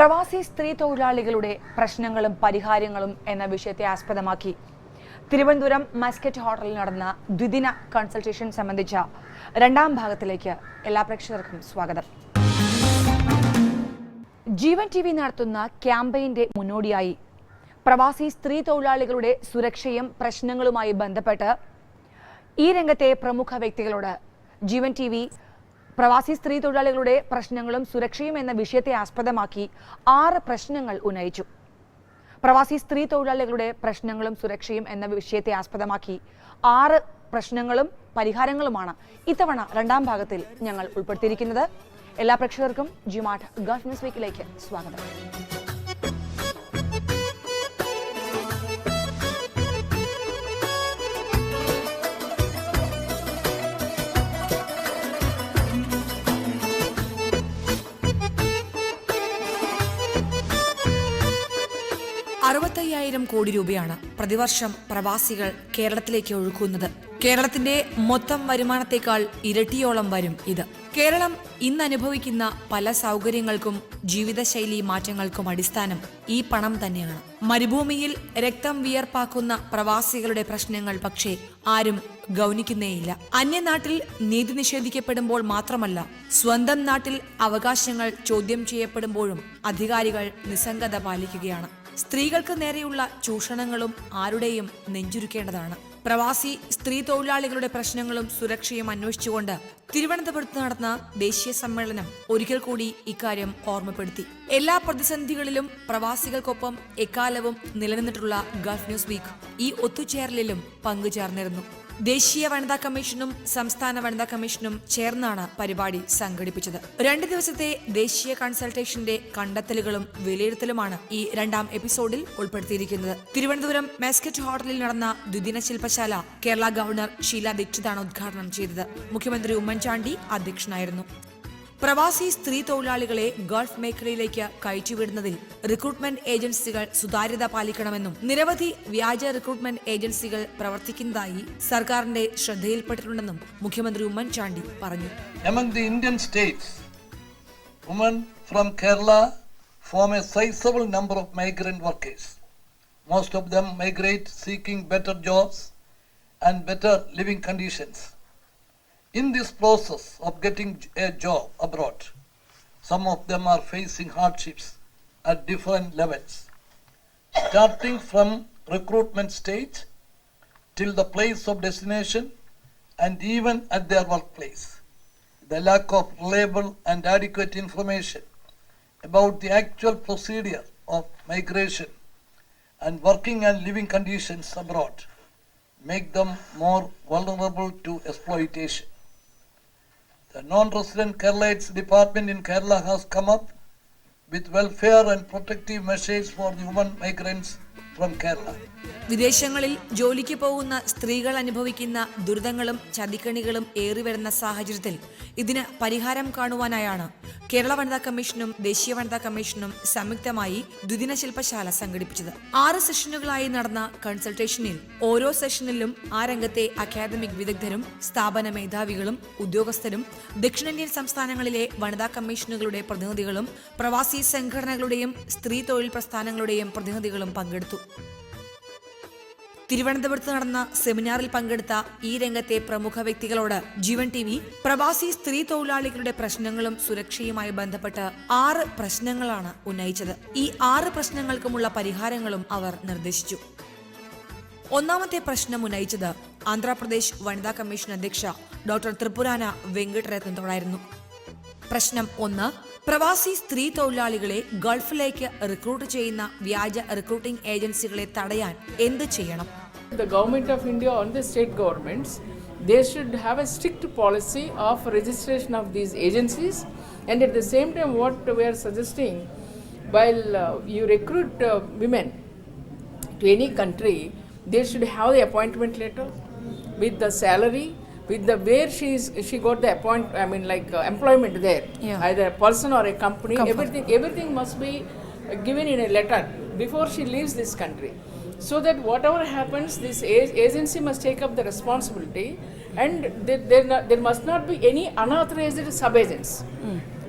പ്രവാസി സ്ത്രീ തൊഴിലാളികളുടെ പ്രശ്നങ്ങളും പരിഹാരങ്ങളും എന്ന വിഷയത്തെ ആസ്പദമാക്കി. തിരുവനന്തപുരം മസ്കറ്റ് ഹോട്ടലിൽ നടന്ന ദ്വിദിന കൺസൾട്ടേഷൻ സംബന്ധിച്ച രണ്ടാം ഭാഗത്തിലേക്ക് എല്ലാ പ്രേക്ഷകർക്കും സ്വാഗതം. ജീവൻ ടി വി നടത്തുന്ന ക്യാമ്പയിന്റെ മുന്നോടിയായി പ്രവാസി സ്ത്രീ തൊഴിലാളികളുടെ സുരക്ഷയും പ്രശ്നങ്ങളുമായി ബന്ധപ്പെട്ട് ഈ രംഗത്തെ പ്രമുഖ വ്യക്തികളോട് ജീവൻ ടി പ്രവാസി സ്ത്രീ തൊഴിലാളികളുടെ പ്രശ്നങ്ങളും സുരക്ഷയും എന്ന വിഷയത്തെ ആസ്പദമാക്കി ആറ് പ്രശ്നങ്ങൾ ഉന്നയിച്ചു. പ്രവാസി സ്ത്രീ തൊഴിലാളികളുടെ പ്രശ്നങ്ങളും സുരക്ഷയും എന്ന വിഷയത്തെ ആസ്പദമാക്കി ആറ് പ്രശ്നങ്ങളും പരിഹാരങ്ങളുമാണ് ഇത്തവണ രണ്ടാം ഭാഗത്തിൽ ഞങ്ങൾ ഉൾപ്പെടുത്തിയിരിക്കുന്നത്. എല്ലാ പ്രേക്ഷകർക്കും ജിമാട്ട് ന്യൂസ് വീക്കിലേക്ക് സ്വാഗതം. അറുപത്തയ്യായിരം കോടി രൂപയാണ് പ്രതിവർഷം പ്രവാസികൾ കേരളത്തിലേക്ക് ഒഴുക്കുന്നത്. കേരളത്തിന്റെ മൊത്തം വരുമാനത്തേക്കാൾ ഇരട്ടിയോളം വരും ഇത്. കേരളം ഇന്ന് അനുഭവിക്കുന്ന പല സൗകര്യങ്ങൾക്കും ജീവിതശൈലി മാറ്റങ്ങൾക്കും അടിസ്ഥാനം ഈ പണം തന്നെയാണ്. മരുഭൂമിയിൽ രക്തം വിയർപ്പാക്കുന്ന പ്രവാസികളുടെ പ്രശ്നങ്ങൾ പക്ഷേ ആരും ഗൗനിക്കുന്നേയില്ല. അന്യനാട്ടിൽ നീതി നിഷേധിക്കപ്പെടുമ്പോൾ മാത്രമല്ല സ്വന്തം നാട്ടിൽ അവകാശങ്ങൾ ചോദ്യം ചെയ്യപ്പെടുമ്പോഴും അധികാരികൾ നിസ്സംഗത പാലിക്കുകയാണ്. സ്ത്രീകൾക്ക് നേരെയുള്ള ചൂഷണങ്ങളും ആരുടെയും നെഞ്ചുരുക്കേണ്ടതാണ്. പ്രവാസി സ്ത്രീ തൊഴിലാളികളുടെ പ്രശ്നങ്ങളും സുരക്ഷയും അന്വേഷിച്ചുകൊണ്ട് തിരുവനന്തപുരത്ത് നടന്ന ദേശീയ സമ്മേളനം ഒരിക്കൽ കൂടി ഇക്കാര്യം ഓർമ്മപ്പെടുത്തി. എല്ലാ പ്രതിസന്ധികളിലും പ്രവാസികൾക്കൊപ്പം എക്കാലവും നിലനിന്നിട്ടുള്ള ഗൾഫ് ന്യൂസ് വീക്ക് ഈ ഒത്തുചേരലിലും പങ്കുചേർന്നിരുന്നു. ദേശീയ വനിതാ കമ്മീഷനും സംസ്ഥാന വനിതാ കമ്മീഷനും ചേർന്നാണ് പരിപാടി സംഘടിപ്പിച്ചത്. രണ്ട് ദിവസത്തെ ദേശീയ കൺസൾട്ടേഷന്റെ കണ്ടെത്തലുകളും വിലയിരുത്തലുമാണ് ഈ രണ്ടാം എപ്പിസോഡിൽ ഉൾപ്പെടുത്തിയിരിക്കുന്നത്. തിരുവനന്തപുരം മെസ്കറ്റ് ഹോട്ടലിൽ നടന്ന ദ്വിദിന ശില്പശാല കേരള ഗവർണർ ഷീല ദീക്ഷിതാണ് ഉദ്ഘാടനം ചെയ്തത്. മുഖ്യമന്ത്രി ഉമ്മൻചാണ്ടി അധ്യക്ഷനായിരുന്നു. പ്രവാസി സ്ത്രീ തൊഴിലാളികളെ ഗൾഫ് മേഖലയിലേക്ക് കയറ്റിവിടുന്നതിൽ റിക്രൂട്ട്മെന്റ് ഏജൻസികൾ സുതാര്യത പാലിക്കണമെന്നും നിരവധി വ്യാജ റിക്രൂട്ട്മെന്റ് ഏജൻസികൾ പ്രവർത്തിക്കുന്നതായി സർക്കാരിന്റെ ശ്രദ്ധയിൽപ്പെട്ടിട്ടുണ്ടെന്നും മുഖ്യമന്ത്രി ഉമ്മൻചാണ്ടി പറഞ്ഞു Among the Indian states, women from Kerala form a sizable number of migrant workers. Most of them migrate seeking better jobs and better living conditions. In this process of getting a job abroad, some of them are facing hardships at different levels, starting from recruitment stage till the place of destination and even at their workplace the lack of reliable and adequate information about the actual procedure of migration and working and living conditions abroad make them more vulnerable to exploitation. The non-resident Keralites department in Kerala has come up with welfare and protective measures for the women migrants from Kerala വിദേശങ്ങളിൽ ജോലിക്ക് പോകുന്ന സ്ത്രീകൾ അനുഭവിക്കുന്ന ദുരിതങ്ങളും ചതിക്കണികളും ഏറിവരുന്ന സാഹചര്യത്തിൽ ഇതിന് പരിഹാരം കാണുവാനായാണ് കേരള വനിതാ കമ്മീഷനും ദേശീയ വനിതാ കമ്മീഷനും സംയുക്തമായി ദ്വിദിന ശില്പശാല സംഘടിപ്പിച്ചത്. ആറ് സെഷനുകളായി നടന്ന കൺസൾട്ടേഷനിൽ ഓരോ സെഷനിലും ആ രംഗത്തെ അക്കാദമിക് വിദഗ്ധരും സ്ഥാപന മേധാവികളും ഉദ്യോഗസ്ഥരും ദക്ഷിണേന്ത്യൻ സംസ്ഥാനങ്ങളിലെ വനിതാ കമ്മീഷനുകളുടെ പ്രതിനിധികളും പ്രവാസി സംഘടനകളുടെയും സ്ത്രീ തൊഴിൽ പ്രസ്ഥാനങ്ങളുടെയും പ്രതിനിധികളും പങ്കെടുത്തു. തിരുവനന്തപുരത്ത് നടന്ന സെമിനാറിൽ പങ്കെടുത്ത ഈ രംഗത്തെ പ്രമുഖ വ്യക്തികളോട് ജീവൻ ടി വി പ്രവാസി സ്ത്രീ തൊഴിലാളികളുടെ പ്രശ്നങ്ങളും സുരക്ഷയുമായി ബന്ധപ്പെട്ട് ആറ് പ്രശ്നങ്ങളാണ് ഉന്നയിച്ചത്. ഈ ആറ് പ്രശ്നങ്ങൾക്കുമുള്ള പരിഹാരങ്ങളും അവർ നിർദ്ദേശിച്ചു. ഒന്നാമത്തെ പ്രശ്നം ഉന്നയിച്ചത് ആന്ധ്രാപ്രദേശ് വനിതാ കമ്മീഷൻ അധ്യക്ഷ ഡോക്ടർ ത്രിപുരാന വെങ്കട്ടരത്നത്തോടായിരുന്നു. പ്രശ്നം ഒന്ന് പ്രവാസി സ്ത്രീ തൊഴിലാളികളെ ഗൾഫിലേക്ക് റിക്രൂട്ട് ചെയ്യുന്ന വ്യാജ റിക്രൂട്ടിംഗ് ഏജൻസികളെ തടയാൻ എന്ത് ചെയ്യണം The government of India and the state governments, they should have a strict policy of registration of these agencies. And at the same time, what we are suggesting, while uh, you recruit uh, women to any country, they should have the appointment letter with the salary, with the where she is she got the appoint. I mean, like uh, employment there, Yeah. either a person or a company. Everything everything must be given in a letter before she leaves this country. So that whatever happens, this agency must take up the responsibility, and there, there, not, there must not be any unauthorized sub agents.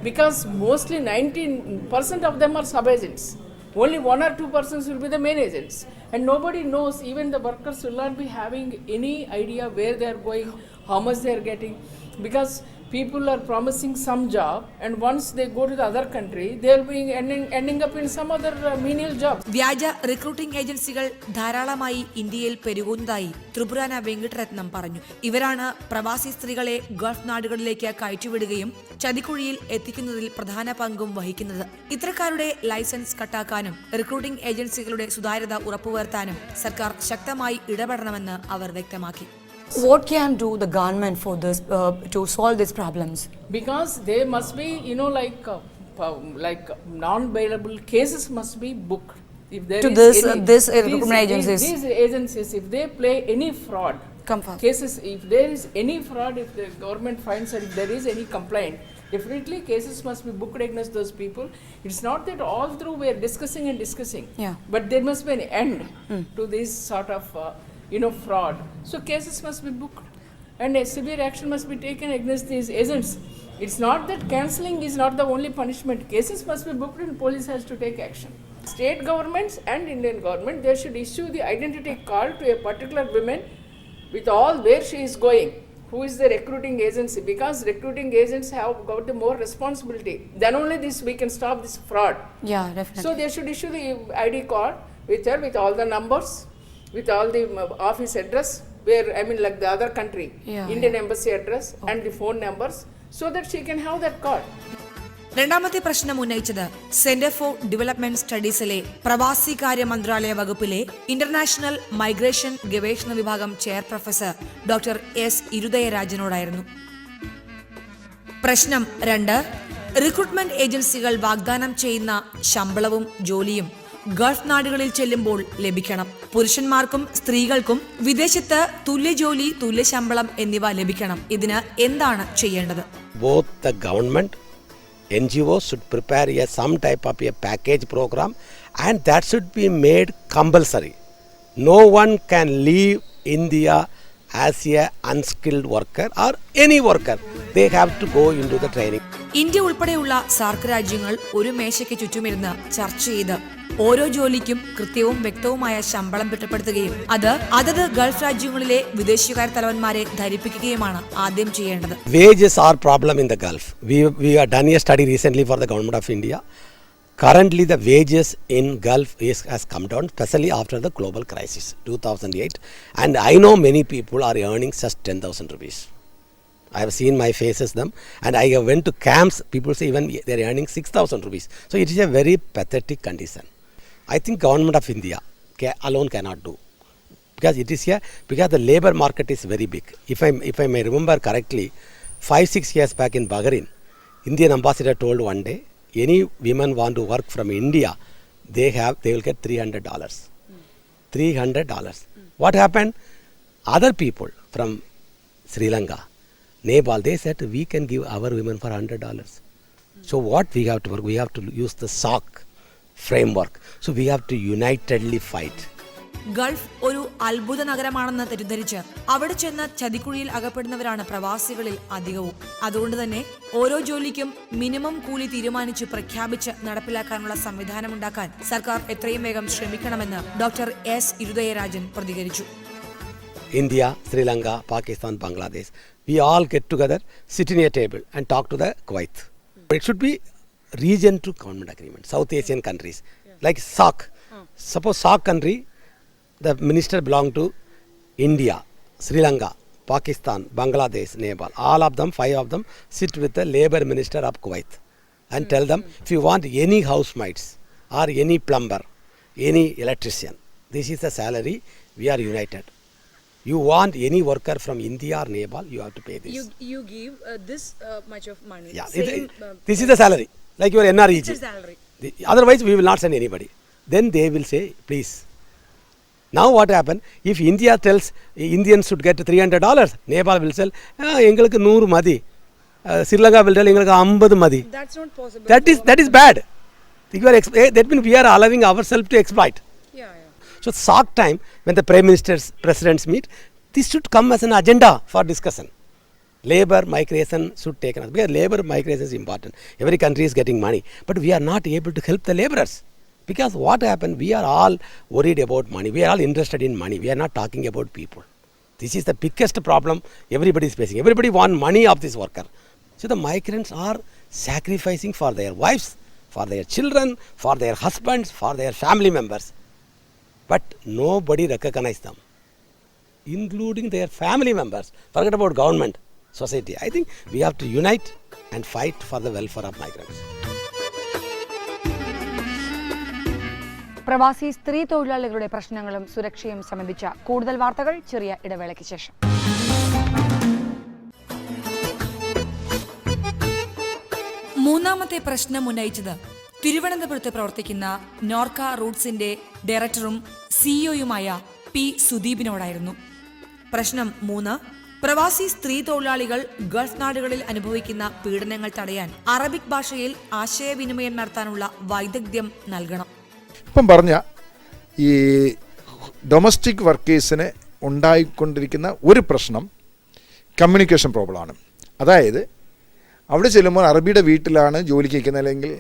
because mostly 19% of them are sub agents. Only one or two persons will be the main agents. And nobody knows, even the workers will not be having any idea where they are going, how much they are getting. Because people are promising some job, and once they go to the other country, they will be ending, ending up in some other uh, menial job. വ്യാജ recruiting ഏജൻസികൾ ധാരാളമായി ഇന്ത്യയിൽ പെരുകുന്നതായി ത്രിപുരാന വെങ്കിട്ടരത്നം പറഞ്ഞു ഇവരാണ് പ്രവാസി സ്ത്രീകളെ Gulf നാടുകളിലേക്ക് കയറ്റിവിടുകയും ചതിക്കുഴിയിൽ എത്തിക്കുന്നതിൽ പ്രധാന പങ്കും വഹിക്കുന്നത് ഇത്തരക്കാരുടെ ലൈസൻസ് കട്ടാക്കാനും റിക്രൂട്ടിംഗ് ഏജൻസികളുടെ സുതാര്യത ഉറപ്പുവരുത്താനും സർക്കാർ ശക്തമായി ഇടപെടണമെന്ന് അവർ വ്യക്തമാക്കി What can do the government for this uh, to solve these problems? because there must be you know like uh, uh, like uh, non-bailable cases must be booked if there To is this, any, uh, this these- recruitment these- agencies. these agencies if they play any fraud cases if there is any fraud if the government finds that if there is any complaint definitely cases must be booked against those people it's not that all through we are discussing and discussing Yeah. but there must be an end to this sort of uh, you know fraud. So cases must be booked and a severe action must be taken against these agents. It's not that cancelling is not the only punishment. Cases must be booked and police has to take action. State governments and indian government they should issue the identity card to a particular woman with all where she is going. Who is the recruiting agency? Because recruiting agents have got the more responsibility. Then only this we can stop this fraud. Yeah, definitely. so they should issue the id card with her with all the numbers with all the um, office address where i mean like the other country Yeah, indian yeah. embassy address and the phone numbers so that she can have that card രണ്ടാമത്തെ പ്രശ്നം ഉന്നയിച്ചത് centre for development സ്റ്റഡീസിലെ പ്രവാസികാര്യ മന്ത്രാലയ വകുപ്പിലെ international migration ഗവേഷണ വിഭാഗം chair professor doctor S ഇരുദയരാജനോടായിരുന്നു. പ്രശ്നം രണ്ട് റിക്രൂട്ട്മെന്റ് ഏജൻസികൾ വാഗ്ദാനം ചെയ്യുന്ന ശമ്പളവും ജോലിയും. ഗൾഫ് നാടുകളിൽ ചെല്ലുമ്പോൾ ലഭിക്കണം പുരുഷന്മാർക്കും സ്ത്രീകൾക്കും വിദേശത്ത് തുല്യ ജോലി തുല്യ ശമ്പളം എന്നിവ ലഭിക്കണം ഇതിന് എന്താണ് ചെയ്യേണ്ടത് both the government NGOs should prepare a some type of a package program and that should be made compulsory. No one can leave India as a unskilled worker or any worker. They have to go into the training. India ഉൾപ്പെടെയുള്ള SAARC രാജ്യങ്ങൾ ഒരു മേശയ്ക്ക് ചുറ്റുമിരുന്ന് ചർച്ച ചെയ്ത് ഓരോ ജോലിക്കും കൃത്യവും വ്യക്തവുമായ ശമ്പളം തിട്ടപ്പെടുത്തുകയും അത് അതത് ഗൾഫ് രാജ്യങ്ങളിലെ വിദേശകാര്യ തലവന്മാരെ ധരിപ്പിക്കുകയുമാണ് ആദ്യം ചെയ്യേണ്ടത് Wages are problem in the Gulf. We, we have done a study recently for the government of India. Currently, the wages in Gulf is, has come down, especially after the global crisis, 2008. And I know many people are earning just 10,000 rupees. I have seen my faces them, and I went to camps. People say even they are earning 6,000 rupees. So it is a very pathetic condition. I think government of India ca- alone cannot do because it is here because the labor market is very big. If I if I may remember correctly, five six years back in Bahrain, Indian ambassador told one day, any women want to work from India, they have they will get three hundred dollars. Three hundred dollars. What happened? Other people from Sri Lanka, Nepal, they said we can give our women for hundred dollars. So what we have to work? We have to use the SOC framework. So we have to unitedly fight. Gulf ഒരു അത്ഭുത നഗരമാണെന്ന് തെറ്റിദ്ധരിച്ച് അവിടെ ചെന്ന് ചതിക്കുഴിയിൽ അകപ്പെടുന്നവരാണ് പ്രവാസികളിൽ അധികവും അതുകൊണ്ട് തന്നെ ഓരോ ജോലിക്കും മിനിമം കൂലി തീരുമാനിച്ച് പ്രഖ്യാപിച്ച് നടപ്പിലാക്കാനുള്ള സംവിധാനമുണ്ടാക്കാൻ സർക്കാർ എത്രയും വേഗം ശ്രമിക്കണമെന്ന് ഡോക്ടർ എസ് ഇരുദയരാജൻ പ്രതികരിച്ചു India Sri Lanka Pakistan Bangladesh we all get together together, sit table and table and talk to the Kuwait. It should be region to government agreement, South Asian countries, like SAC. Suppose SAC country, the minister belong to India, Sri Lanka, Pakistan, Bangladesh, Nepal. All of them, five of them, sit with the labor minister of Kuwait and tell them if you want any housemaids or any plumber, any electrician, this is the salary, we are united. You want any worker from India or Nepal, you have to pay this. You you give uh, this uh, much of money. yeah, Same, it- uh, this is the salary, like your NREG. It's a salary. The- otherwise, we will not send anybody. Then they will say, please. Now what happened? If India tells Indians should get $300, Nepal will sell, ah, எங்களுக்கு நூறு மதி Uh, Sri Lanka will tell எங்களுக்கு ஐம்பது மதி That's not possible. That is, that is bad. You are exp- eh, that means we are allowing ourselves to exploit. Yeah, yeah. So SAC time, when the prime ministers, presidents meet, this should come as an agenda for discussion. Labor migration should take another because labor migration is important. Every country is getting money, but we are not able to help the laborers. Because what happened, we are all worried about money. We are all interested in money. We are not talking about people. This is the biggest problem everybody is facing. Everybody want money of this worker. So the migrants are sacrificing for their wives, for their children, for their husbands, for their family members. But nobody recognize them, including their family members. Forget about government, society. I think we have to unite and fight for the welfare of migrants. പ്രവാസി സ്ത്രീ തൊഴിലാളികളുടെ പ്രശ്നങ്ങളും സുരക്ഷയും സംബന്ധിച്ച കൂടുതൽ വാർത്തകൾ ചെറിയ ഇടവേളയ്ക്ക് ശേഷം മൂന്നാമത്തെ പ്രശ്നം ഉന്നയിച്ചത് തിരുവനന്തപുരത്ത് പ്രവർത്തിക്കുന്ന നോർക്ക റൂട്ട്സിന്റെ ഡയറക്ടറും സിഇഒയുമായ പി സുദീപിനോടായിരുന്നു പ്രശ്നം മൂന്ന് പ്രവാസി സ്ത്രീ തൊഴിലാളികൾ ഗൾഫ് നാടുകളിൽ അനുഭവിക്കുന്ന പീഡനങ്ങൾ തടയാൻ അറബിക് ഭാഷയിൽ ആശയവിനിമയം നടത്താനുള്ള വൈദഗ്ധ്യം നൽകണം. ഇപ്പം പറഞ്ഞ ഈ ഡൊമസ്റ്റിക് വർക്കേഴ്സിന് ഉണ്ടായിക്കൊണ്ടിരിക്കുന്ന ഒരു പ്രശ്നം കമ്മ്യൂണിക്കേഷൻ പ്രോബ്ലമാണ് അതായത് അവിടെ ചെല്ലുമ്പോൾ അറബിയുടെ വീട്ടിലാണ് ജോലിക്ക് നിൽക്കുന്നത് അല്ലെങ്കിൽ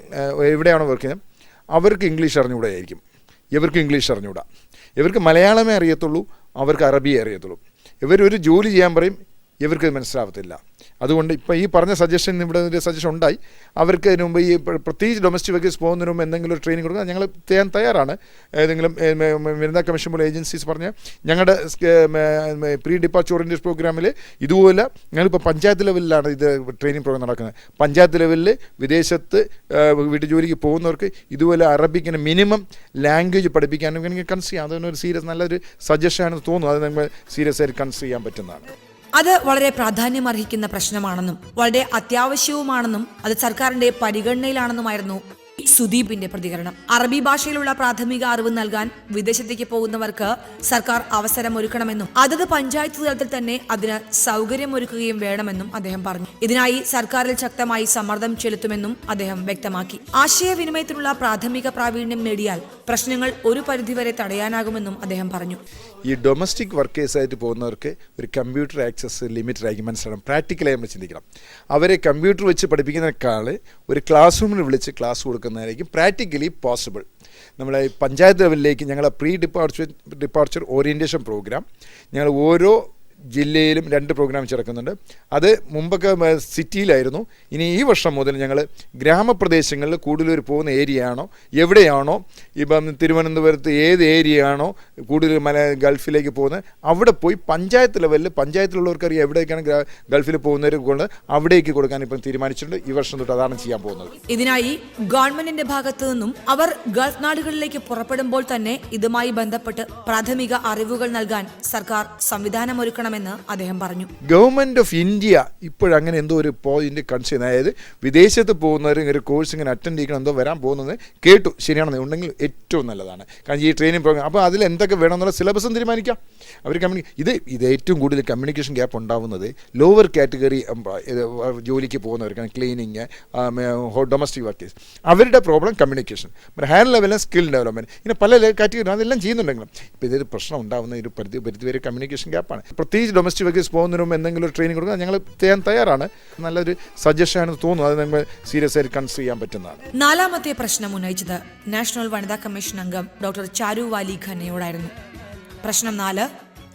എവിടെയാണോ വർക്ക് ചെയ്യുന്നത് അവർക്ക് ഇംഗ്ലീഷ് അറിഞ്ഞുകൂടായിരിക്കും. ഇവർക്ക് ഇംഗ്ലീഷ് അറിഞ്ഞുകൂടാ. ഇവർക്ക് മലയാളമേ അറിയത്തുള്ളൂ അവർക്ക് അറബിയെ അറിയത്തുള്ളൂ. ഇവരൊരു ജോലി ചെയ്യാൻ പറയും ഇവർക്ക് മനസ്സിലാവത്തില്ല. അതുകൊണ്ട് ഇപ്പോൾ ഈ പറഞ്ഞ സജഷൻ ഇവിടെ ഒരു സജഷൻ ഉണ്ടായി. അവർക്ക് അതിന് മുമ്പ് ഈ പ്ര- പ്രത്യേകിച്ച് ഡൊമസ്റ്റിക് വർക്കേഴ്സ് പോകുന്നതിന് മുമ്പ് എന്തെങ്കിലും ട്രെയിനിങ് കൊടുക്കുക ഞങ്ങൾ ചെയ്യാൻ തയ്യാറാണ്. ഏതെങ്കിലും വനിതാ കമ്മീഷൻ പോലെ ഏജൻസീസ് പറഞ്ഞ് ഞങ്ങളുടെ പ്രീ ഡിപ്പാർച്ചർ ഓറിയന്റേഷൻ പ്രോഗ്രാമിൽ ഇതുപോലെ ഞങ്ങളിപ്പോൾ പഞ്ചായത്ത് ലെവലിലാണ് ഇത് ട്രെയിനിങ് പ്രോഗ്രാം നടക്കുന്നത്. പഞ്ചായത്ത് ലെവലിൽ വിദേശത്ത് വീട്ടു ജോലിക്ക് പോകുന്നവർക്ക് ഇതുപോലെ അറബിക്കിന് മിനിമം ലാംഗ്വേജ് പഠിപ്പിക്കാനും എനിക്ക് കൺസിഡർ ചെയ്യാം. അതൊരു സീരിയസ് നല്ലൊരു സജഷൻ സജഷനാണെന്ന് തോന്നുന്നു. അത് നമ്മൾ സീരിയസ് ആയിട്ട് കൺസിഡർ ചെയ്യാൻ പറ്റുന്നതാണ്. അത് വളരെ പ്രാധാന്യമർഹിക്കുന്ന പ്രശ്നമാണെന്നും വളരെ അത്യാവശ്യവുമാണെന്നും അത് സർക്കാരിന്റെ പരിഗണനയിലാണെന്നുമായിരുന്നു സുദീപിന്റെ പ്രതികരണം. അറബി ഭാഷയിലുള്ള പ്രാഥമിക അറിവ് നൽകാൻ വിദേശത്തേക്ക് പോകുന്നവർക്ക് സർക്കാർ അവസരം ഒരുക്കണമെന്നും അതത് പഞ്ചായത്ത് തലത്തിൽ തന്നെ അതിന് സൗകര്യമൊരുക്കുകയും വേണമെന്നും അദ്ദേഹം പറഞ്ഞു. ഇതിനായി സർക്കാരിൽ ശക്തമായി സമ്മർദ്ദം ചെലുത്തുമെന്നും അദ്ദേഹം വ്യക്തമാക്കി. ആശയവിനിമയത്തിനുള്ള പ്രാഥമിക പ്രാവീണ്യം നേടിയാൽ പ്രശ്നങ്ങൾ ഒരു പരിധിവരെ തടയാനാകുമെന്നും അദ്ദേഹം പറഞ്ഞു. ഈ ഡൊമസ്റ്റിക് വർക്കേഴ്സായിട്ട് പോകുന്നവർക്ക് ഒരു കമ്പ്യൂട്ടർ ആക്സസ് ലിമിറ്റഡ് ആയി മനസ്സിലാക്കണം പ്രാക്ടിക്കലായി നമ്മൾ ചിന്തിക്കണം. അവരെ കമ്പ്യൂട്ടർ വെച്ച് പഠിപ്പിക്കുന്നതിനേക്കാൾ ഒരു ക്ലാസ് റൂമിൽ വിളിച്ച് ക്ലാസ് കൊടുക്കുന്നതായിരിക്കും പ്രാക്ടിക്കലി പോസിബിൾ നമ്മളെ പഞ്ചായത്ത് ലെവലിലേക്ക് ഞങ്ങളെ pre departure departure orientation programme ഞങ്ങൾ ഓരോ ജില്ലയിലും രണ്ട് പ്രോഗ്രാം ചേർക്കുന്നുണ്ട്. അത് മുമ്പൊക്കെ സിറ്റിയിലായിരുന്നു. ഇനി ഈ വർഷം മുതൽ ഞങ്ങൾ ഗ്രാമപ്രദേശങ്ങളിൽ കൂടുതൽ ഒരു പോകുന്ന ഏരിയ ആണോ എവിടെയാണോ ഇപ്പം തിരുവനന്തപുരത്ത് ഏത് ഏരിയ ആണോ കൂടുതൽ മല ഗൾഫിലേക്ക് പോകുന്നത് അവിടെ പോയി പഞ്ചായത്ത് ലെവലിൽ പഞ്ചായത്തിലുള്ളവർക്ക് അറിയാം എവിടേക്കാണ് ഗൾഫിൽ പോകുന്നവർ കൊണ്ട് അവിടേക്ക് കൊടുക്കാൻ ഇപ്പം തീരുമാനിച്ചിട്ടുണ്ട്. ഈ വർഷം തൊട്ട് അതാണ് ചെയ്യാൻ പോകുന്നത്. ഇതിനായി ഗവൺമെന്റിന്റെ ഭാഗത്തു നിന്നും അവർ ഗൾഫ് നാടുകളിലേക്ക് പുറപ്പെടുമ്പോൾ തന്നെ ഇതുമായി ബന്ധപ്പെട്ട് പ്രാഥമിക അറിവുകൾ നൽകാൻ സർക്കാർ സംവിധാനമൊരുക്കണമെന്ന് അദ്ദേഹം പറഞ്ഞു. ഗവൺമെന്റ് ഓഫ് ഇന്ത്യ ഇപ്പോഴങ്ങനെ എന്തോ ഒരു പോയിന്റ് കൺസിഡർ അതായത് വിദേശത്ത് പോകുന്നവർ ഒരു കോഴ്സ് ഇങ്ങനെ അറ്റൻഡ് ചെയ്യണം എന്തോ വരാൻ പോകുന്നത് കേട്ടു. ശരിയാണെന്ന് ഉണ്ടെങ്കിൽ ഏറ്റവും നല്ലതാണ്. കാരണം ഈ ട്രെയിനിങ് പ്രോഗ്രാം അപ്പോൾ അതിൽ എന്തൊക്കെ വേണമെന്നുള്ള സിലബസും തീരുമാനിക്കാം. അവർ കമ്മ്യൂണി ഇത് ഇത് ഏറ്റവും കൂടുതൽ കമ്മ്യൂണിക്കേഷൻ ഗ്യാപ്പ് ഉണ്ടാവുന്നത് ലോവർ കാറ്റഗറി ജോലിക്ക് പോകുന്നവർക്കാണ്. ക്ലീനിങ് ഡൊമസ്റ്റിക് വർക്കേഴ്സ് അവരുടെ പ്രോബ്ലം കമ്മ്യൂണിക്കേഷൻ ഹയർ ലെവലിൽ സ്കിൽ ഡെവലപ്മെന്റ് ഇങ്ങനെ പല കാറ്റഗറി അതെല്ലാം ചെയ്യുന്നുണ്ടെങ്കിലും. ഇപ്പോൾ ഇതൊരു പ്രശ്നം ഉണ്ടാകുന്ന ഒരു പരിധി പരിധി വരെ കമ്മ്യൂണിക്കേഷൻ ഗ്യാപ്പാണ് പ്രത്യേകിച്ച് ഡൊമസ്റ്റിക് വർക്കേഴ്സ് പോകുന്നതിന് മുമ്പ് എന്തെങ്കിലും ഒരു ട്രെയിനിങ് കൊടുക്കുക ഞങ്ങൾ ചെയ്യാൻ തയ്യാറാണ്. നല്ലൊരു സജഷൻ സജഷനാണെന്ന് തോന്നുന്നു. അത് നമ്മൾ സീരിയസ് ആയിട്ട് കൺസിഡർ ചെയ്യാൻ പറ്റുന്നതാണ്. നാലാമത്തെ പ്രശ്നം ഉന്നയിച്ചത് നാഷണൽ വനിതാ കമ്മീഷൻ അംഗം ഡോക്ടർ ചാരു വാലി ഖന്നയോടായിരുന്നു. പ്രശ്നം നാല്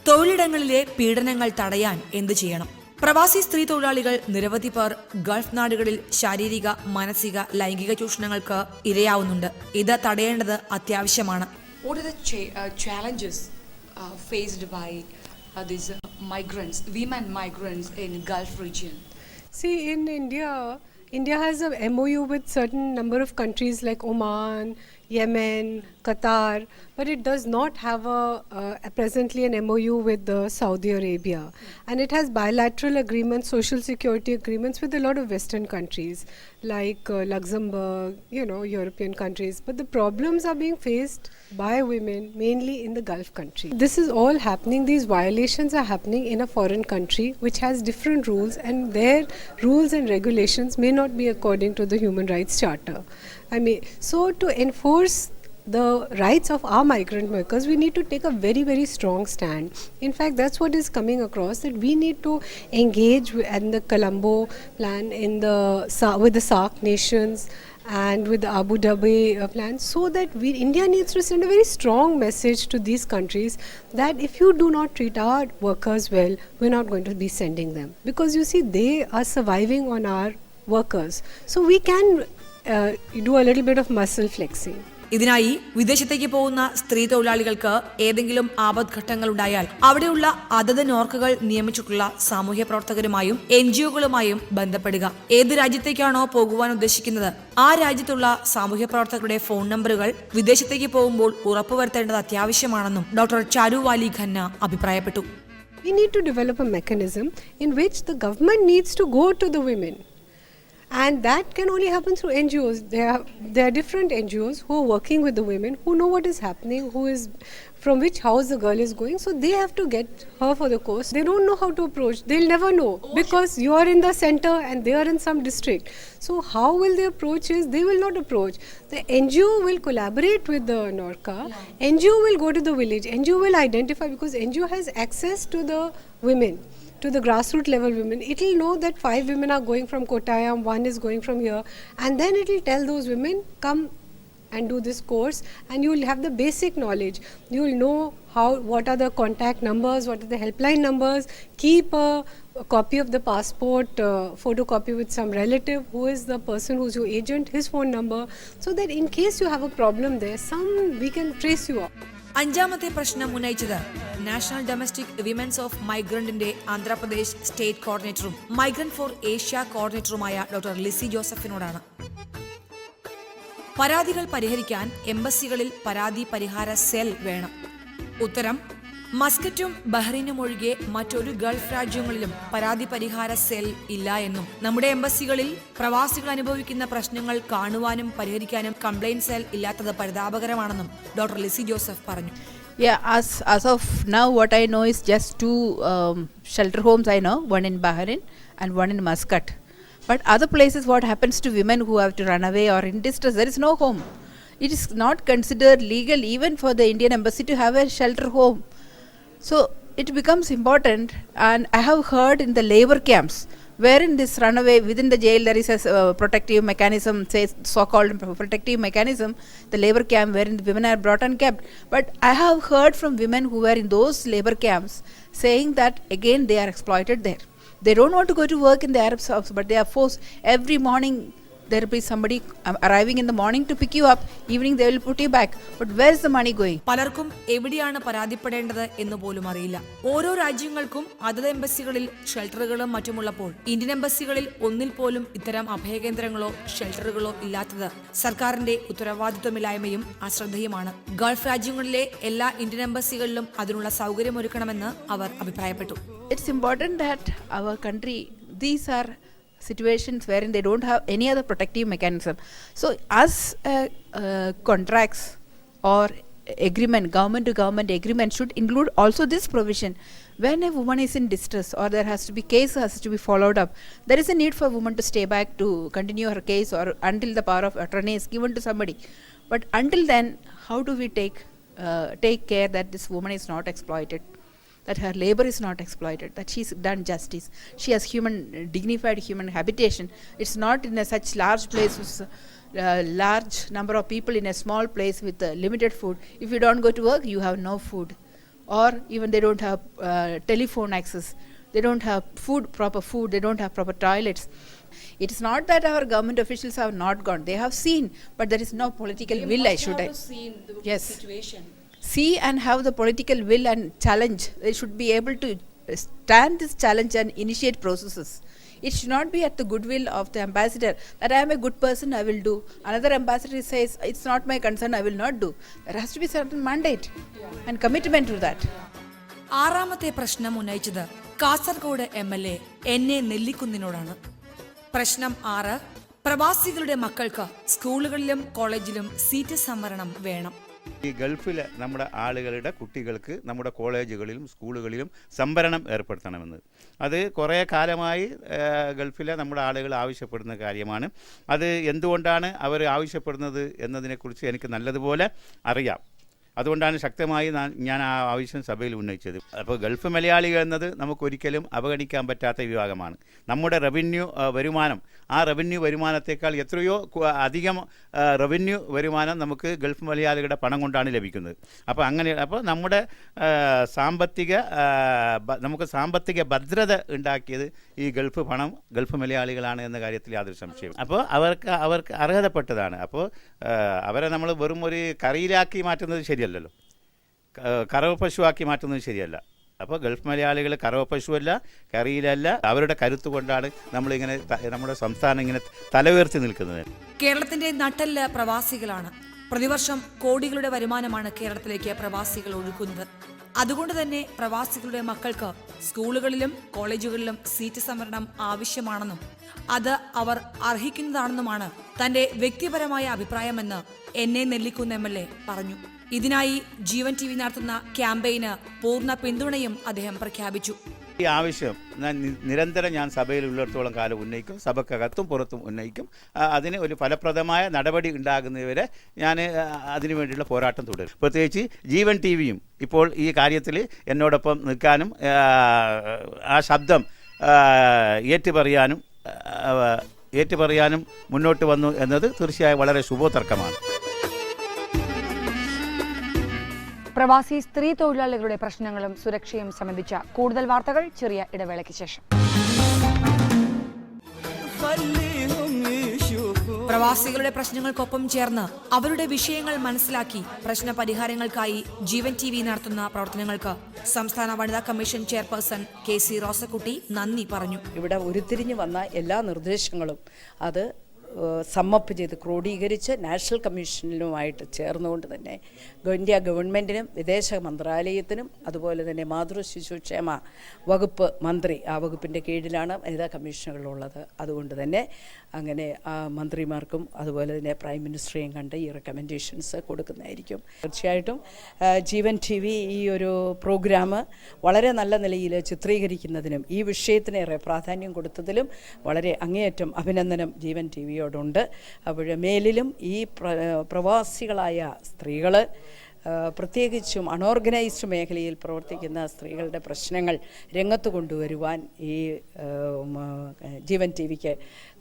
തൊഴിലിടങ്ങളിലെ പീഡനങ്ങൾ തടയാൻ എന്ത് ചെയ്യണം? പ്രവാസി സ്ത്രീ തൊഴിലാളികൾ നിരവധി പേർ ഗൾഫ് നാടുകളിൽ ശാരീരിക മാനസിക ലൈംഗിക ചൂഷണങ്ങൾക്ക് ഇരയാവുന്നുണ്ട്. ഇത് തടയേണ്ടത് അത്യാവശ്യമാണ്. What are the uh, challenges uh, faced by uh, these migrants, women migrants in Gulf region? See, in India, India has a MOU with certain number of countries like Oman, Yemen, Qatar, but it does not have a uh, presently an MOU with uh, Saudi Arabia, and it has bilateral agreements, social security agreements with a lot of Western countries like uh, Luxembourg, you know, European countries. But the problems are being faced by women mainly in the Gulf countries. This is all happening. These violations are happening in a foreign country which has different rules, and their rules and regulations may not be according to the Human Rights Charter. I mean, so to enforce the rights of our migrant workers, we need to take a very, very strong stand. In fact, that's what is coming across that we need to engage in the Colombo plan, in the with the SARC nations, and with the Abu Dhabi uh, plan, so that we India needs to send a very strong message to these countries that if you do not treat our workers well, we're not going to be sending them because you see they are surviving on our workers. So we can uh. ഇതിനായി വിദേശത്തേക്ക് പോകുന്ന സ്ത്രീ തൊഴിലാളികൾക്ക് ഏതെങ്കിലും ആപദ്ഘട്ടങ്ങൾ ഉണ്ടായാൽ അവിടെയുള്ള അതത് നോർക്കുകൾ നിയമിച്ചിട്ടുള്ള സാമൂഹ്യ പ്രവർത്തകരുമായും എൻ ജി ഒകളുമായും ബന്ധപ്പെടുക ഏത് രാജ്യത്തേക്കാണോ പോകുവാൻ ഉദ്ദേശിക്കുന്നത് ആ രാജ്യത്തുള്ള സാമൂഹ്യ പ്രവർത്തകരുടെ ഫോൺ നമ്പറുകൾ വിദേശത്തേക്ക് പോകുമ്പോൾ ഉറപ്പുവരുത്തേണ്ടത് അത്യാവശ്യമാണെന്നും ഡോക്ടർ ചാരുവാലി ഖന്ന അഭിപ്രായപ്പെട്ടു We need to develop a mechanism in which the government needs to go to the women. And that can only happen through NGOs. There are, there are different NGOs who are working with the women, who know what is happening, who is from which house the girl is going. So they have to get her for the course. They don't know how to approach. They'll never know because you are in the center and they are in some district. So how will they approach is they will not approach. The NGO will collaborate with the NORCA. NGO will go to the village. NGO will identify because NGO has access to the women to the grassroots level women, it will know that five women are going from Kottayam, one is going from here, and then it will tell those women, come and do this course, and you will have the basic knowledge. You will know how, what are the contact numbers, what are the helpline numbers. Keep a, a copy of the passport, uh, photocopy with some relative who is the person who's your agent, his phone number, so that in case you have a problem there, some we can trace you up. അഞ്ചാമത്തെ പ്രശ്നം ഉന്നയിച്ചത് national domestic women's of മൈഗ്രന്റിന്റെ Andhra Pradesh state കോർഡിനേറ്ററും migrant for Asia കോർഡിനേറ്ററുമായ doctor Lissy ജോസഫിനോടാണ്. പരാതികൾ പരിഹരിക്കാൻ എംബസികളിൽ പരാതി പരിഹാര സെൽ വേണം. ഉത്തരം മസ്കറ്റും ബഹ്റിനും ഒഴികെ മറ്റൊരു ഗൾഫ് രാജ്യങ്ങളിലും പരാതി പരിഹാര സെൽ ഇല്ല എന്നും നമ്മുടെ എംബസികളിൽ പ്രവാസികൾ അനുഭവിക്കുന്ന പ്രശ്നങ്ങൾ കാണുവാനും പരിഹരിക്കാനും കംപ്ലൈന്റ് സെൽ ഇല്ലാത്തത് പരിതാപകരമാണെന്നും ഡോക്ടർ ലിസി ജോസഫ് പറഞ്ഞു Yeah, as as of now, what I know is just two um, shelter homes. I know one in Bahrain and one in Muscat. But other places, what happens to women who have to run away or in distress? There is no home. It is not considered legal even for the Indian embassy to have a shelter home. So it becomes important, and I have heard in the labor camps wherein this runaway within the jail there is a uh, protective mechanism, say so-called protective mechanism, the labor camp wherein the women are brought and kept. But I have heard from women who were in those labor camps saying that again they are exploited there. They don't want to go to work in the Arab house, but they are forced every morning. There will be somebody um, arriving in the morning to pick you up. Evening they will put you back. But where is the money going? പലർക്കും എവിടെയാണ് പരാതിപ്പെടേണ്ടത് എന്ന് പോലും അറിയില്ല ഓരോ രാജ്യങ്ങൾക്കും അതത് എംബസികളിൽ ഷെൽട്ടറുകളും മറ്റുമുള്ളപ്പോൾ Indian എംബസികളിൽ ഒന്നിൽ പോലും ഇത്തരം അഭയകേന്ദ്രങ്ങളോ ഷെൽട്ടറുകളോ ഇല്ലാത്തത് സർക്കാരിന്റെ ഉത്തരവാദിത്വമില്ലായ്മയും അശ്രദ്ധയുമാണ് ഗൾഫ് രാജ്യങ്ങളിലെ എല്ലാ ഇന്ത്യൻ എംബസികളിലും അതിനുള്ള സൗകര്യമൊരുക്കണമെന്ന് അവർ അഭിപ്രായപ്പെട്ടു it's important that our country these are situations wherein they don't have any other protective mechanism. So, as uh, uh, contracts or agreement, government to government agreement should include also this provision. When a woman is in distress or there has to be case has to be followed up, there is a need for a woman to stay back to continue her case or until the power of attorney is given to somebody. But until then, how do we take uh, take care that this woman is not exploited? That her labor is not exploited, that she's done justice. She has human, dignified human habitation. It's not in a such large place with uh, large number of people in a small place with uh, limited food. If you don't go to work, you have no food. Or even they don't have uh, telephone access. They don't have food, proper food. They don't have proper toilets. It is not that our government officials have not gone. They have seen, but there is no political will. I should. I- yes. See and have the political will and challenge. They should be able to stand this challenge and initiate processes. It should not be at the goodwill of the ambassador that I am a good person, I will do. Another ambassador says, It's not my concern, I will not do. There has to be certain mandate and commitment to that. ആറാമത്തെ പ്രശ്നം ഉന്നയിച്ചത് Kasaragod M L A N A നെല്ലിക്കുന്നിനോടാണ് പ്രശ്നം ആറ് പ്രവാസികളുടെ മക്കൾക്ക് സ്കൂളുകളിലും കോളേജിലും seat സംവരണം വേണം ഈ ഗൾഫിലെ നമ്മുടെ ആളുകളുടെ കുട്ടികൾക്ക് നമ്മുടെ കോളേജുകളിലും സ്കൂളുകളിലും സംവരണം ഏർപ്പെടുത്തണമെന്ന്. അത് കുറേ കാലമായി ഗൾഫിലെ നമ്മുടെ ആളുകൾ ആവശ്യപ്പെടുന്ന കാര്യമാണ്. അത് എന്തുകൊണ്ടാണ് അവർ ആവശ്യപ്പെടുന്നത് എന്നതിനെക്കുറിച്ച് എനിക്ക് നല്ലതുപോലെ അറിയാം. അതുകൊണ്ടാണ് ശക്തമായി ഞാൻ ആ ആവശ്യം സഭയിൽ ഉന്നയിച്ചത്. അപ്പോൾ ഗൾഫ് മലയാളികൾ എന്നത് നമുക്കൊരിക്കലും അവഗണിക്കാൻ പറ്റാത്ത വിഭാഗമാണ്. നമ്മുടെ റവന്യൂ വരുമാനം ആ റവന്യൂ വരുമാനത്തേക്കാൾ എത്രയോ അധികം റവന്യൂ വരുമാനം നമുക്ക് ഗൾഫ് മലയാളികളുടെ പണം കൊണ്ടാണ് ലഭിക്കുന്നത്. അപ്പോൾ അങ്ങനെ അപ്പോൾ നമ്മുടെ സാമ്പത്തിക നമുക്ക് സാമ്പത്തിക ഭദ്രത ഉണ്ടാക്കിയത് ഈ ഗൾഫ് പണം ഗൾഫ് മലയാളികളാണ് എന്ന കാര്യത്തിൽ യാതൊരു സംശയം അപ്പോൾ അവർക്ക് അവർക്ക് അർഹതപ്പെട്ടതാണ്. അപ്പോൾ അവരെ നമ്മൾ വെറും ഒരു കറിയിലാക്കി മാറ്റുന്നത് ശരിയല്ലല്ലോ. കറവ് പശുവാക്കി മാറ്റുന്നത് ശരിയല്ല. അപ്പോൾ ഗൾഫ് മലയാളികൾ കറവ പശുവല്ല കറിയിലല്ല. അവരുടെ കരുത്ത് കൊണ്ടാണ് നമ്മളിങ്ങനെ നമ്മുടെ സംസ്ഥാനം ഇങ്ങനെ തലയുയർത്തി നിൽക്കുന്നത്. കേരളത്തിന്റെ നട്ടല്ല പ്രവാസികളാണ്. പ്രതിവർഷം കോടികളുടെ വരുമാനമാണ് കേരളത്തിലേക്ക് പ്രവാസികൾ ഒഴുക്കുന്നത്. അതുകൊണ്ട് തന്നെ പ്രവാസികളുടെ മക്കൾക്ക് സ്കൂളുകളിലും കോളേജുകളിലും സീറ്റ് സംവരണം ആവശ്യമാണെന്നും അത് അവർ അർഹിക്കുന്നതാണെന്നുമാണ് തന്റെ വ്യക്തിപരമായ അഭിപ്രായമെന്ന് നെല്ലിക്കുന്ന് എം എൽ എ പറഞ്ഞു. ഇതിനായി ജീവൻ ടി വി നടത്തുന്ന ക്യാമ്പയിന് പൂർണ പിന്തുണയും അദ്ദേഹം പ്രഖ്യാപിച്ചു. ഈ ആവശ്യം ഞാൻ നിരന്തരം ഞാൻ സഭയിൽ ഉള്ളിടത്തോളം കാലം ഉന്നയിക്കും സഭക്കകത്തും പുറത്തും ഉന്നയിക്കും. അതിന് ഒരു ഫലപ്രദമായ നടപടി ഉണ്ടാകുന്നതുവരെ ഞാൻ അതിനു വേണ്ടിയുള്ള പോരാട്ടം തുടരും. പ്രത്യേകിച്ച് ജീവൻ ടി വിയും ഇപ്പോൾ ഈ കാര്യത്തിൽ എന്നോടൊപ്പം നിൽക്കാനും ആ, ശബ്ദം ഏറ്റുപറയാനും ഏറ്റുപറയാനും മുന്നോട്ട് വന്നു എന്നത് തീർച്ചയായും വളരെ ശുഭോതർക്കമാണ് പ്രവാസി സ്ത്രീ തൊഴിലാളികളുടെ പ്രശ്നങ്ങളും സുരക്ഷയും സംബന്ധിച്ച കൂടുതൽ വാർത്തകൾ ചെറിയ ഇടവേളയ്ക്ക് ശേഷം. പ്രവാസികളുടെ പ്രശ്നങ്ങൾക്കൊപ്പം ചേർന്ന് അവരുടെ വിഷയങ്ങൾ മനസ്സിലാക്കി പ്രശ്ന പരിഹാരങ്ങൾക്കായി ജീവൻ ടി വി നടത്തുന്ന പ്രവർത്തനങ്ങൾക്ക് സംസ്ഥാന വനിതാ commission chairperson K C Rosakutty നന്ദി പറഞ്ഞു. ഇവിടെ ഉരുത്തിരിഞ്ഞു വന്ന എല്ലാ നിർദ്ദേശങ്ങളും അത് സമ്മപ്പ് ചെയ്ത് ക്രോഡീകരിച്ച് നാഷണൽ കമ്മീഷനിലുമായിട്ട് ചേർന്നുകൊണ്ട് തന്നെ ഇന്ത്യ ഗവൺമെന്റിനും വിദേശ മന്ത്രാലയത്തിനും അതുപോലെ തന്നെ മാതൃ ശിശുക്ഷേമ വകുപ്പ് മന്ത്രി ആ വകുപ്പിന്റെ കീഴിലാണ് വനിതാ കമ്മീഷനുകളുള്ളത് അതുകൊണ്ട് തന്നെ അങ്ങനെ ആ മന്ത്രിമാർക്കും അതുപോലെ തന്നെ പ്രൈം മിനിസ്റ്ററെയും കണ്ട് ഈ റെക്കമെൻഡേഷൻസ് കൊടുക്കുന്നതായിരിക്കും. തീർച്ചയായിട്ടും ജീവൻ ടി വി ഈ ഒരു പ്രോഗ്രാം വളരെ നല്ല നിലയിൽ ചിത്രീകരിക്കുന്നതിനും ഈ വിഷയത്തിനേറെ പ്രാധാന്യം കൊടുത്തതിലും വളരെ അങ്ങേയറ്റം അഭിനന്ദനം ജീവൻ ടി വിയോടുണ്ട് അപ്പോൾ മേലിലും ഈ പ്രവാസികളായ സ്ത്രീകൾ പ്രത്യേകിച്ചും അൺഓർഗനൈസ്ഡ് മേഖലയിൽ പ്രവർത്തിക്കുന്ന സ്ത്രീകളുടെ പ്രശ്നങ്ങൾ രംഗത്ത് കൊണ്ടുവരുവാൻ ഈ ജീവൻ ടി വിക്ക്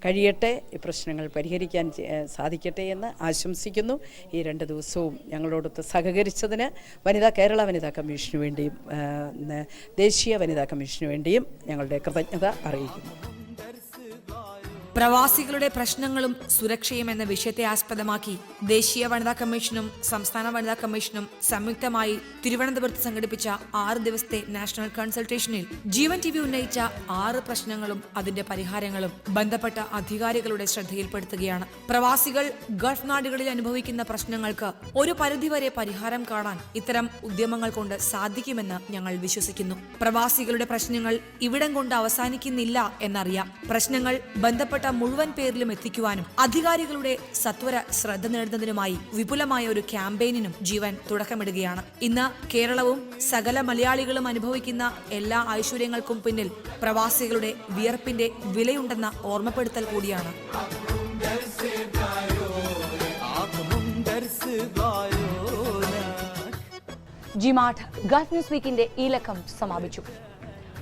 കഴിയട്ടെ ഈ പ്രശ്നങ്ങൾ പരിഹരിക്കാൻ സാധിക്കട്ടെ എന്ന് ആശംസിക്കുന്നു. ഈ രണ്ട് ദിവസവും ഞങ്ങളോടൊത്ത് സഹകരിച്ചതിന് വനിതാ കേരള വനിതാ കമ്മീഷന് വേണ്ടിയും ദേശീയ വനിതാ കമ്മീഷന് വേണ്ടിയും ഞങ്ങളുടെ കൃതജ്ഞത അറിയിക്കുന്നു. പ്രവാസികളുടെ പ്രശ്നങ്ങളും സുരക്ഷയും എന്ന വിഷയത്തെ ആസ്പദമാക്കി ദേശീയ വനിതാ കമ്മീഷനും സംസ്ഥാന വനിതാ കമ്മീഷനും സംയുക്തമായി തിരുവനന്തപുരത്ത് സംഘടിപ്പിച്ച ആറ് ദിവസത്തെ നാഷണൽ കൺസൾട്ടേഷനിൽ ജീവൻ ടി ഉന്നയിച്ച ആറ് പ്രശ്നങ്ങളും അതിന്റെ പരിഹാരങ്ങളും ബന്ധപ്പെട്ട അധികാരികളുടെ ശ്രദ്ധയിൽപ്പെടുത്തുകയാണ്. പ്രവാസികൾ ഗൾഫ് നാടുകളിൽ അനുഭവിക്കുന്ന പ്രശ്നങ്ങൾക്ക് ഒരു പരിധിവരെ പരിഹാരം കാണാൻ ഇത്തരം ഉദ്യമങ്ങൾ കൊണ്ട് സാധിക്കുമെന്ന് ഞങ്ങൾ വിശ്വസിക്കുന്നു. പ്രവാസികളുടെ പ്രശ്നങ്ങൾ ഇവിടം കൊണ്ട് അവസാനിക്കുന്നില്ല എന്നറിയാം. പ്രശ്നങ്ങൾ ബന്ധപ്പെട്ട മുഴുവൻ പേരിലും എത്തിക്കുവാനും അധികാരികളുടെ സത്വര ശ്രദ്ധ നേടുന്നതിനുമായി വിപുലമായ ഒരു ക്യാമ്പയിനിനും ജീവൻ തുടക്കമിടുകയാണ്. ഇന്ന് കേരളവും സകല മലയാളികളും അനുഭവിക്കുന്ന എല്ലാ ഐശ്വര്യങ്ങൾക്കും പിന്നിൽ പ്രവാസികളുടെ വിയർപ്പിന്റെ വിലയുണ്ടെന്ന ഓർമ്മപ്പെടുത്തൽ കൂടിയാണ്. ജിമാഠ് ഗൾഫ് ന്യൂസ് വീക്കിന്റെ ഈ ലക്കം സമാപിച്ചു.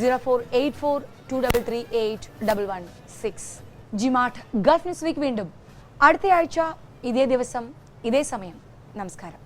zero four eight four two double three eight double one six G-Mart Gulf news week വീണ്ടും അടുത്തയാഴ്ച ഇതേ ദിവസം ഇതേ സമയം. നമസ്കാരം.